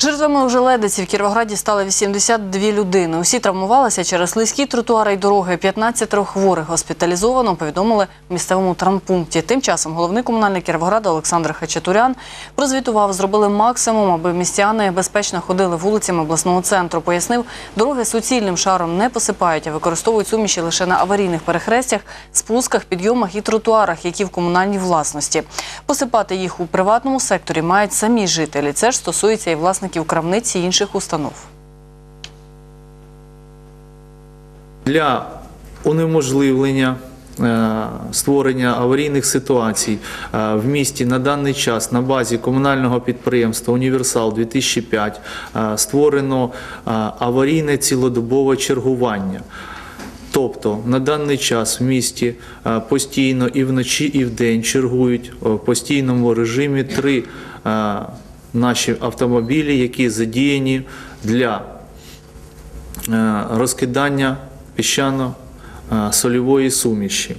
Жертвами ожеледиці в Кіровограді стали 82 людини. Усі травмувалися через слизькі тротуари й дороги. 15 хворих госпіталізовано, повідомили в місцевому травмпункті. Тим часом головний комунальник Кіровограда Олександр Хачатурян прозвітував, зробили максимум, аби містяни безпечно ходили вулицями обласного центру. Пояснив, дороги суцільним шаром не посипають, а використовують суміші лише на аварійних перехрестях, спусках, підйомах і тротуарах, які в комунальній власності. Посипати їх у приватному секторі мають самі жителі. Це ж стосується і власників крамниць і інших установ. для унеможливлення е, створення аварійних ситуацій е, в місті на даний час на базі комунального підприємства Універсал 2005 е, створено аварійне цілодобове чергування. Тобто на даний час в місті постійно і вночі, і вдень чергують е, в постійному режимі три наші автомобілі, які задіяні для е, розкидання піщано-сольової суміші.